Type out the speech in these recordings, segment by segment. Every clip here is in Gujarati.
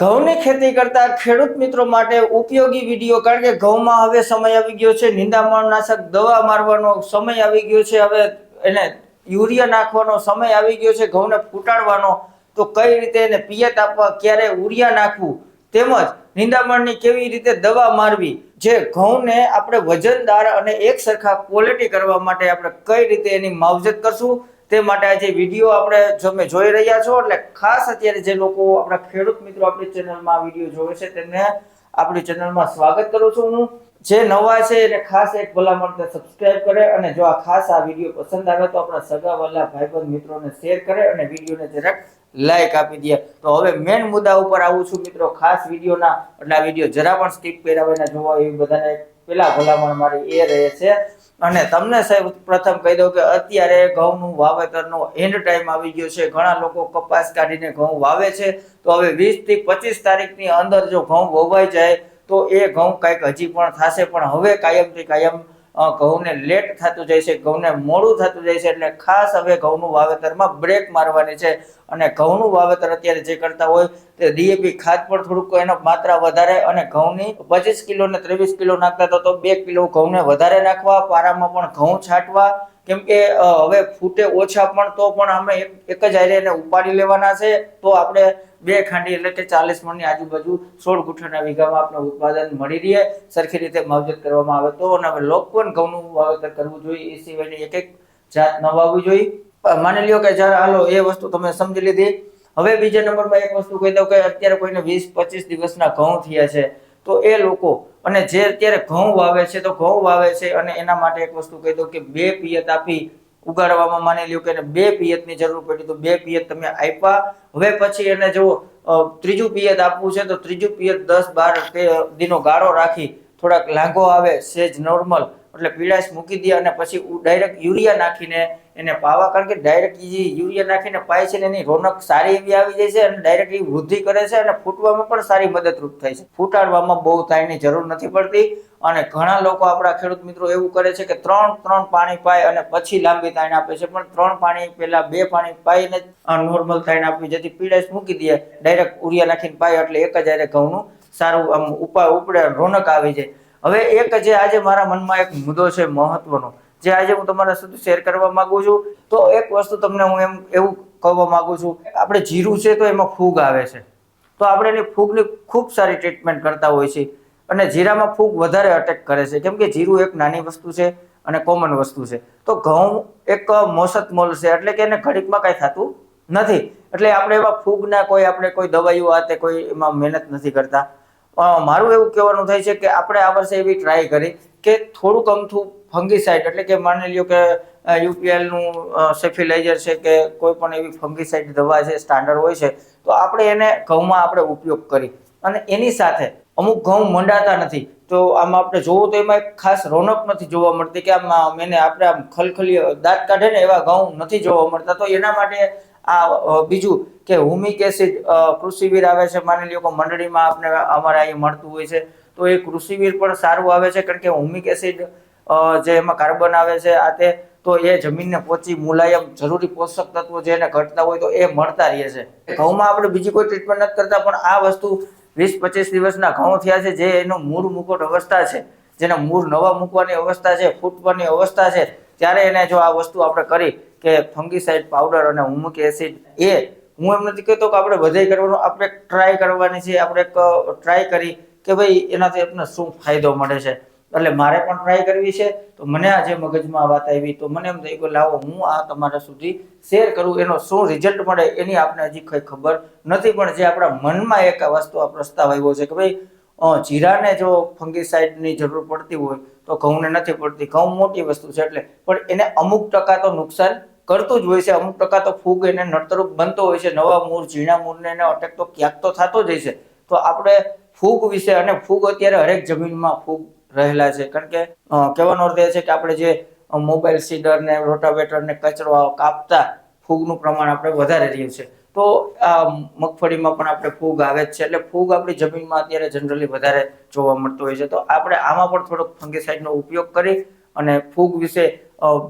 ઘઉંની ખેતી કરતા ખેડૂત મિત્રો માટે ઉપયોગી વીડિયો, કારણ કે ઘઉંમાં હવે સમય આવી ગયો છે નિંદામણ નાશક દવા મારવાનો સમય આવી ગયો છે, હવે એને યુરિયા નાખવાનો સમય આવી ગયો છે, ઘઉંને ફૂટાડવાનો. તો કઈ રીતે એને પિયત આપવા, ક્યારે ઉરિયા નાખવું? તેમજ નિંદામણની કેવી રીતે દવા મારવી? જે ઘઉંને આપણે વજનદાર અને એક સરખા ક્વોલિટી કરવા માટે આપણે કઈ રીતે એની માવજત કરશું? તે માટે આજે વીડિયો આપણે તમે જોઈ રહ્યા છો, એટલે ખાસ અત્યારે જે લોકો આપણા ખેડૂત મિત્રો આપણી ચેનલમાં વીડિયો જોવે છે, તેમને આપણી ચેનલમાં સ્વાગત કરું છું હું. જે નવા છે એને ખાસ એક ભલામણ સબસ્ક્રાઇબ કરે અને જો આ ખાસ આ વીડિયો પસંદ આવે તો આપણા સગા વાલા ભાઈબંધ મિત્રોને શેર કરે અને વિડીયોને જરાક લાઈક આપી દે. તો હવે મેન મુદ્દા ઉપર આવું છું મિત્રો, ખાસ વિડીયોના. એટલે આ વીડિયો જરા પણ સ્કીપ કર્યા વિના જોવા, એવી બધાને પેલા ભલામણ મારી એ રહે છે. અને તમને સાહેબ પ્રથમ કહી દઉં કે અત્યારે ઘઉંનું વાવેતરનો એન્ડ ટાઈમ આવી ગયો છે. ઘણા લોકો કપાસ કાઢીને ઘઉં વાવે છે. તો હવે વીસથી પચીસ તારીખની અંદર જો ઘઉં વવાઈ જાય, તો એ ઘઉં કાંઈક હજી પણ થશે. પણ હવે કાયમથી કાયમ ઘઉંને લેટ થતું જાય છે. ઘઉંને મોડું થતું જાય છે. એટલે ખાસ હવે ઘઉંનું વાવેતરમાં બ્રેક મારવાની છે. અને ઘઉંનું વાવેતર અત્યારે જે કરતા હોય તે ડીએપી ખાદ પણ થોડુંક એનો માત્રા વધારે અને ઘઉંની પચીસ કિલો ને ત્રેવીસ કિલો નાખતા તો બે કિલો ઘઉંને વધારે નાખવા, પારામાં પણ ઘઉં છાંટવા. કેમ કે હવે ફૂટે ઓછા પણ તો પણ અમે એક જ એને ઉપાડી લેવાના છે. તો આપણે બે ખાંડી એટલે કે ચાલીસ મણની આજુબાજુ સોળ ગુઠાના વીઘામાં આપણે ઉત્પાદન મળી રહે. સરખી રીતે માવજત કરવામાં આવે તો. અને હવે લોકવન ઘઉંનું વાવેતર કરવું જોઈએ. એ સિવાયની એક એક જાત ન વાવવી જોઈએ. માની લ્યો કે જ્યારે, હાલો, એ વસ્તુ તમે સમજી લીધી. હવે બીજા નંબરમાં એક વસ્તુ કહી દઉં કે અત્યારે કોઈને વીસ, પચીસ દિવસના ઘઉં થયા છે, તો એ લોકો, અને જે અત્યારે ઘઉં વાવે છે, તો ઘઉં વાવે છે, અને એના માટે એક વસ્તુ કહી દઉં કે બે પિયત આપી ઉગાડવામાં માની લ્યો કે બે પિયતની જરૂર પડી, તો બે પિયત તમે આપ્યા. હવે પછી એને જો ત્રીજું પિયત આપવું છે, તો ત્રીજું પિયત દસ, બાર દીનો ગાળો રાખી થોડાક લાંઘો આવે, સેજ નોર્મલ એટલે પીડાશ મૂકી દે, અને પછી ડાયરેક્ટ યુરિયા નાખીને એને પાવા કારણ કે ડાયરેક્ટ જે યુરિયા નાખીને પાય છે એની રોનક સારી એવી આવી જાય છે અને ડાયરેક્ટ એ વૃદ્ધિ કરે છે અને ફૂટવામાં પણ સારી મદદરૂપ થાય છે. ફૂટાડવામાં બહુ તાયની જરૂર નથી પડતી અને ઘણા લોકો આપણા ખેડૂત મિત્રો એવું કરે છે કે ત્રણ ત્રણ પાણી પાય અને પછી લાંબી તાણ આપે છે. પણ ત્રણ પાણી પહેલા બે પાણી પાઈને નોર્મલ તાણ આપવી જેથી પીડાશ મૂકી દે ડાયરેક્ટ ઉરિયા નાખીને પાય એટલે એક જ હારે ઘઉંનું સારું આમ ઉપાય ઉપડે રોનક આવી જાય. હવે એક જે આજે મારા મનમાં એક મુદ્દો છે મહત્વનો. જે આજે હું તમારા સુધી શેર કરવા માંગુ છું, તો એક વસ્તુ તમને હું એમ એવું કહેવા માંગુ છું, આપણે જીરું છે તો એમાં ફૂગ આવે છે. તો આપણે એની ફૂગની ખૂબ સારી ટ્રીટમેન્ટ કરતા હોય છે. અને જીરામાં ફૂગ વધારે અટેક કરે છે. કેમ કે જીરું એક નાની વસ્તુ છે અને કોમન વસ્તુ છે. તો ઘઉં એક મોસત મોલ છે, એટલે કે એને ઘડીકમાં કાંઈ થતું નથી. એટલે આપણે એવા ફૂગના કોઈ, આપણે કોઈ દવાઈઓ આ તે કોઈ એમાં મહેનત નથી કરતા. મારું એવું કહેવાનું થાય છે કે આપણે આ વર્ષે એવી ટ્રાય કરી કે થોડુંક અમથું ફંગીસાઇડ, એટલે કે માની લ્યો કે યુપીએલનું સેફિલાઇઝર છે કે કોઈ પણ એવી ફંગીસાઇડ દવા છે, સ્ટાન્ડર્ડ હોય છે, તો આપણે એને ઘઉંમાં આપણે ઉપયોગ કરી. અને એની સાથે અમુક ઘઉં મંડાતા નથી. તો આમાં આપણે જોવું તો એમાં એક ખાસ રોનક નથી જોવા મળતી કે આમ એને આપણે આમ ખલખલી દાંત કાઢે ને એવા ઘઉં નથી જોવા મળતા. તો એના માટે આ બીજું કે હુમિક એસિડ કૃષિવીર આવે છે, માની લ્યો કે મંડળીમાં આપણે અમારે અહીં મળતું હોય છે. તો એ કૃષિવીર પણ સારું આવે છે, કારણ કે હોમિક એસિડ જે એમાં કાર્બન આવે છે, આ તે, તો એ જમીનને પહોંચી મુલાયમ જરૂરી પોષક તત્વો જે એને ઘટતા હોય તો એ મળતા રહે છે. ઘઉંમાં આપણે બીજી કોઈ ટ્રીટમેન્ટ નથી કરતા, પણ આ વસ્તુ વીસ પચીસ દિવસના ઘઉં થયા છે, જે એનો મૂળ મુકટ અવસ્થા છે, જેને મૂળ નવા મૂકવાની અવસ્થા છે, ફૂટવાની અવસ્થા છે, ત્યારે એને જો આ વસ્તુ આપણે કરી કે ફંગીસાઇડ પાવડર અને હુમક એસિડ એ, હું એમ નથી કહેતો કે આપણે બધાય કરવાનું, આપણે ટ્રાય કરવાની છે, આપણે એક ટ્રાય કરી કે ભાઈ એનાથી આપણને શું ફાયદો મળે છે? એટલે મારે પણ ટ્રાય કરવી છે. તો મને આજે મગજમાં આ વાત આવી. તો મને એમ થઈ ગયું લાવો, હું આ તમારા સુધી શેર કરું. એનો શું રિઝલ્ટ મળે એની આપણે હજી કંઈ ખબર નથી. પણ જે આપણા મનમાં એક વસ્તુ, આ પ્રસ્તાવ આવ્યો છે કે ભાઈ જીરાને જો ફંગીસાઇડની જરૂર પડતી હોય, તો ઘઉંને નથી પડતી. ઘઉં મોટી વસ્તુ છે એટલે. પણ એને અમુક ટકા તો નુકસાન કરતું જ હોય છે. અમુક ટકા તો ફૂગ એને નડતરૂપ બનતો હોય છે. નવા મૂળ ઝીણા મૂળને એને અટેક તો ક્યાંક તો થતો જ છે. તો આપણે ફૂગ વિશે અને ફૂગ અત્યારે હરેક જમીનમાં ફૂગ રહેલા છે. કારણ કે કહેવાનો અર્થ એ છે કે આપણે જે મોબાઈલ સીડર ને રોટાવેટર ને કચરો કાપતા ફૂગનું પ્રમાણ આપણે વધારે રહ્યું છે. તો આ મગફળીમાં પણ આપણે ફૂગ આવે જ છે. એટલે ફૂગ આપણી જમીનમાં અત્યારે જનરલી વધારે જોવા મળતો હોય છે. તો આપણે આમાં પણ થોડોક ફંગીસાઇડનો ઉપયોગ કરી અને ફૂગ વિશે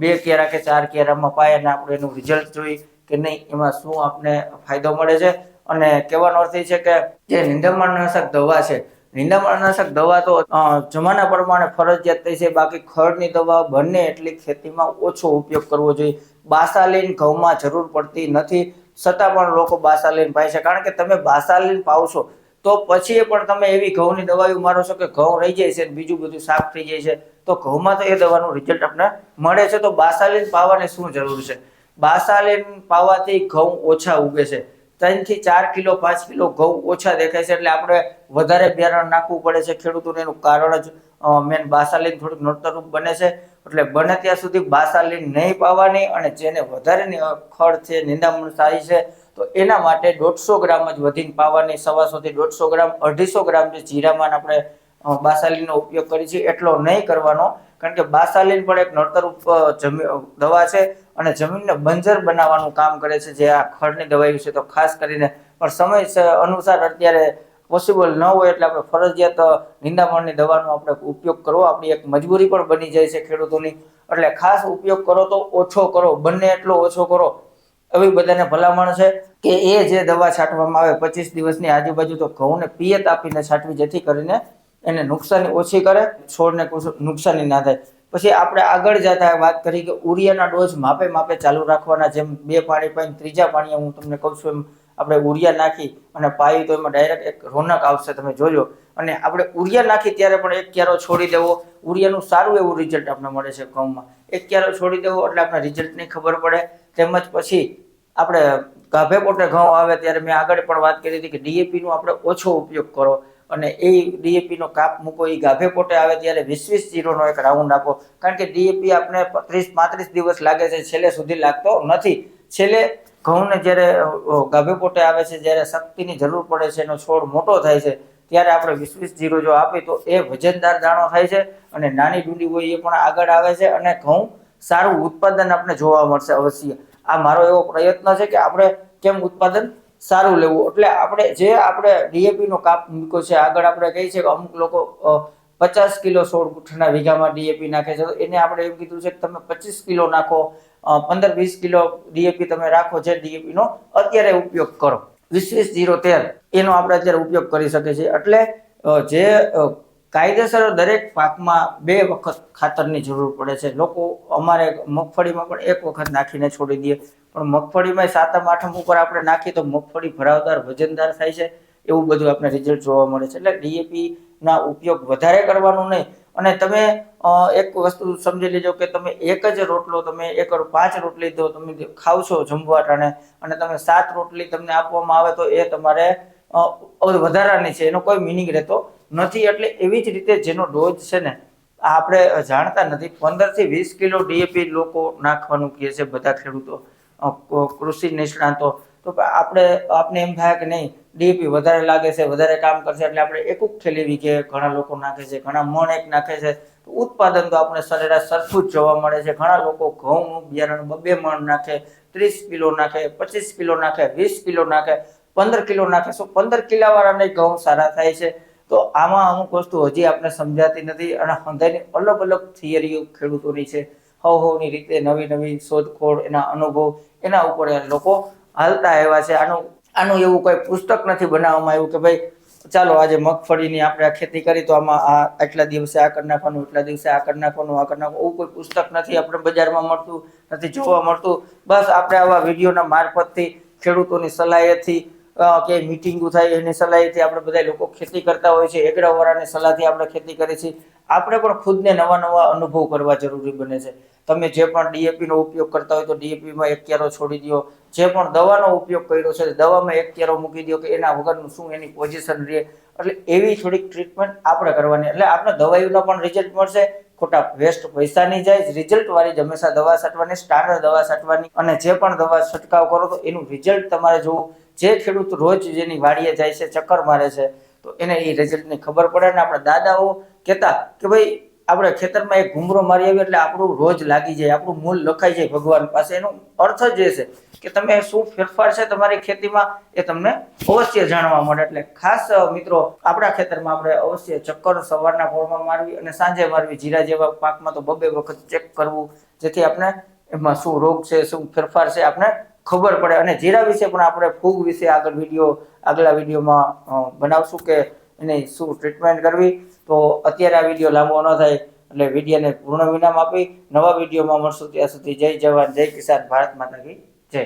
બે કેરા કે ચાર કેરામાં પાય અને આપણે એનું રિઝલ્ટ જોઈ કે નહીં, એમાં શું આપણે ફાયદો મળે છે. અને કહેવાનો અર્થ એ છે કે જે નિંદામણનાશક દવા છે, નિંદામણનાશક દવા તો જમાના પ્રમાણે ફરજિયાત થઈ છે, બાકી ખડની દવા બંને એટલી ખેતીમાં ઓછો ઉપયોગ કરવો જોઈએ. બાસાલીન ઘઉંમાં જરૂર પડતી નથી, છતાં પણ લોકો બાસાલીન પાય છે. કારણ કે તમે બાસાલીન પાવશો તો પછી પણ તમે એવી ઘઉંની દવાઓ મારો છો કે ઘઉં રહી જાય છે બીજું બધું સાફ થઈ જાય છે, તો ઘઉંમાં તો એ દવાનું રિઝલ્ટ આપણને મળે છે. તો બાસાલીન પાવાની શું જરૂર છે? બાસાલીન પાવાથી ઘઉં ઓછા ઉગે છે. ત્રણથી ચાર કિલો, પાંચ કિલો ઘઉં ઓછા દેખાય છે એટલે આપણે વધારે બિયારણ નાખવું પડે છે ખેડૂતોને. એનું કારણ જ મેન બાસાલીન થોડુંક નડતરરૂપ બને છે. એટલે બને ત્યાં સુધી બાસાલીન નહીં પાવાની અને જેને વધારે ખડ છે, નિંદામણ સારી છે, તો એના માટે દોઢસો ગ્રામ જ વધીને પાવાની સવાસો થી દોઢસો ગ્રામ, અઢીસો ગ્રામ જે જીરામાં આપણે બાસાલીનનો ઉપયોગ કરીએ છીએ, એટલો નહીં કરવાનો. કારણ કે બાસાલીન પણ એક નડતરરૂપ દવા છે. અને જમીનને બંજર બનાવવાનું કામ કરે છે, જે આ ખડની દવાઈ છે તો ખાસ કરીને, પણ સમય અનુસાર અત્યારે પોસિબલ ન હોય એટલે આપણે ફરજિયાત નિંદામણની દવાનો આપણે ઉપયોગ કરવો. આપણી એક મજબૂરી પણ બની જાય છે ખેડૂતોની. એટલે ખાસ ઉપયોગ કરો તો ઓછો કરો, બંને એટલો ઓછો કરો. એવી બધાને ભલામણ છે કે એ જે દવા છાંટવામાં આવે, પચીસ દિવસની આજુબાજુ તો ઘઉંને પિયત આપીને છાંટવી, જેથી કરીને એને નુકસાની ઓછી કરે, છોડને નુકસાની ના થાય. પછી આપણે આગળ જતા વાત કરી કે ઉરિયાના ડોઝ માપે માપે ચાલુ રાખવાના, જેમ બે પાણી પાઈને ત્રીજા પાણીએ હું તમને કહું છું એમ આપણે ઉરિયા નાખી અને પાઈ તો એમાં ડાયરેક્ટ એક રોનક આવશે, તમે જોજો. અને આપણે ઉરિયા નાખી ત્યારે પણ એક ક્યારો છોડી દેવો. ઉરિયાનું સારું એવું રિઝલ્ટ આપણને મળે છે ઘઉંમાં. એક ક્યારો છોડી દેવો એટલે આપણે રિઝલ્ટની ખબર પડે. તેમજ પછી આપણે ગાભે પોટે ઘઉં આવે ત્યારે મેં આગળ પણ વાત કરી હતી કે ડીએપીનો આપણે ઓછો ઉપયોગ કરો. અને એ ડીએપી નો કાપ મૂકો એ ગાભે પોટે આવે ત્યારે વીસ વીસ જીરોનો એક રાઉન્ડ આપો. કારણ કે ડીએપી આપણે ત્રીસ, પાંત્રીસ દિવસ લાગે છે, છેલ્લે સુધી લાગતો નથી. છેલ્લે ઘઉંને જ્યારે ગાભે પોટે આવે છે, જ્યારે શક્તિની જરૂર પડે છે, એનો છોડ મોટો થાય છે, ત્યારે આપણે વીસ વીસ જીરો જો આપીએ તો એ વજનદાર દાણો થાય છે અને નાની ડુંડી હોય એ પણ આગળ આવે છે અને ઘઉં સારું ઉત્પાદન આપણે જોવા મળશે અવશ્ય. આ મારો એવો પ્રયત્ન છે કે આપણે કેમ ઉત્પાદન સારું લેવું. એટલે આપણે જે આપણે ડીએપી નો કાપ મૂક્યો છે, આગળ આપણે કહીએ છીએ કે અમુક લોકો પચાસ કિલો સોળ ગુઠ્ઠાના વીઘામાં ડીએપી નાખે છે. એને આપણે એમ કીધું છે કે તમે પચીસ કિલો નાખો પંદર વીસ કિલો ડીએપી તમે રાખો જે ડીએપી નો, અત્યારે ઉપયોગ કરો. વીસ વીસ જીરો તેર એનો આપણે અત્યારે ઉપયોગ કરી શકીએ છીએ. એટલે જે કાયદેસર દરેક પાકમાં બે વખત ખાતરની જરૂર પડે છે. લોકો અમારે મગફળીમાં પણ એક વખત નાખીને છોડી દઈએ પણ મગફળીમાં સાતમ, આઠમ ઉપર આપણે નાખીએ તો મગફળી ભરાવદાર, વજનદાર થાય છે. એવું બધું આપણે રિઝલ્ટ જોવા મળે છે. એટલે ડીએપી ના ઉપયોગ વધારે કરવાનો નહીં. અને તમે એક વસ્તુ સમજી લેજો કે તમે એક જ રોટલો તમે એક પાંચ રોટલી તો તમે ખાવ છો જમવા ટાણે અને તમે સાત રોટલી તમને આપવામાં આવે તો એ તમારે વધારાની છે. એનો કોઈ મિનિંગ રહેતો નથી એટલે એવી જ રીતે જેનો ડોઝ છે ને, આપણે જાણતા નથી. પંદરથી વીસ કિલો ડીએપી લોકો નાખવાનું કહે છે બધા ખેડૂતો. કૃષિ નિષ્ણાતો. તો આપણે, આપને એમ થાય કે નહીં, ડીએપી વધારે લાગે છે, વધારે કામ કરશે એટલે આપણે એકુક ખેલી વીઘે ઘણા લોકો નાખે છે, ઘણા મણ એક નાખે છે. તો ઉત્પાદન તો આપણે સરેરાશ સરખું જ જોવા મળે છે. ઘણા લોકો ઘઉંનું બિયારણ, બબે મણ નાખે, ત્રીસ કિલો નાખે, પચીસ કિલો નાખે, વીસ કિલો નાખે, પંદર કિલો નાખે. સો પંદર કિલાવાળાને ઘઉં સારા થાય છે. તો આમાં અમુક વસ્તુ હજી આપણે સમજાતી નથી અને હંધાઈની અલગ અલગ થિયરીઓ ખેડૂતોની છે. હવ હવની રીતે નવી નવી શોધખોળ, એના અનુભવ, એના ઉપર લોકો હાલતા આવ્યા છે. આનું આનું એવું કોઈ પુસ્તક નથી બનાવવામાં આવ્યું કે ભાઈ, ચાલો આજે મગફળીની આપણે ખેતી કરી તો આમાં આ આટલા દિવસે આ કરી નાખવાનું, એટલા દિવસે આ કરી નાખવાનું, આ કરી નાખવાનું. એવું કોઈ પુસ્તક નથી આપણે બજારમાં મળતું, નથી જોવા મળતું. બસ આપણે આવા વિડીયોના મારફતથી ખેડૂતોની સલાહેથી કે મિટિંગો થાય એની સલાહથી આપણે બધા લોકો ખેતી કરતા હોય છે. એગડાવાળાની સલાહથી આપણે ખેતી કરીએ છીએ. આપણે પણ ખુદને નવા નવા અનુભવ કરવા જરૂરી બને છે. તમે જે પણ ડીએપી નો ઉપયોગ કરતા હોય તો ડીએપીમાં એક ક્યારો છોડી દો. જે પણ દવાનો ઉપયોગ કર્યો છે, દવામાં એક ક્યારો મૂકી દો કે એના વગરનું શું એની પોઝિશન રહે. એટલે એવી થોડીક ટ્રીટમેન્ટ આપણે કરવાની. એટલે આપણે દવાઈઓના પણ રિઝલ્ટ મળશે. ખોટા વેસ્ટ પૈસા નહીં જાય. રિઝલ્ટ વાળી હંમેશા દવા છાંટવાની, સ્ટાન્ડર્ડ દવા છાંટવાની અને જે પણ દવા છંટકાવ કરો તો એનું રિઝલ્ટ તમારે જોવું. જે ખેડૂત રોજ જેની વાડીએ જાય છે, ચક્કર મારે છે, તો એને એ રિઝલ્ટની ખબર પડે ને આપણા દાદાઓ કહેતા કે ભાઈ, આપણે ખેતરમાં એક ઘૂમરો મારી આવીએ એટલે આપણું રોજ લાગી જાય, આપણું મૂળ લખાઈ જાય ભગવાન પાસે. એનો અર્થ જ એ છે કે તમે શું ફેરફાર છે તમારી ખેતીમાં એ તમને અવશ્ય જાણવા મળે. એટલે ખાસ, મિત્રો, આપણા ખેતરમાં આપણે અવશ્ય ચક્કર સવારના પોળમાં મારવી અને સાંજે મારવી. જીરા જેવા પાકમાં તો બબે વખત ચેક કરવું, જેથી આપણે એમાં શું રોગ છે, શું ફેરફાર છે આપણે ખબર પડે અને જીરા વિશે પણ આપણે ફૂગ વિશે આગળ વીડિયો, આગલા વિડીયોમાં બનાવશું કે એની શું ટ્રીટમેન્ટ કરવી. તો અત્યારે આ વીડિયો લાંબો ન થાય, એટલે વિડીયોને પૂર્ણ વિરામ આપી. નવા વિડીયોમાં મળશું ત્યાં સુધી. જય જવાન, જય કિસાન, ભારત માતા કી જય.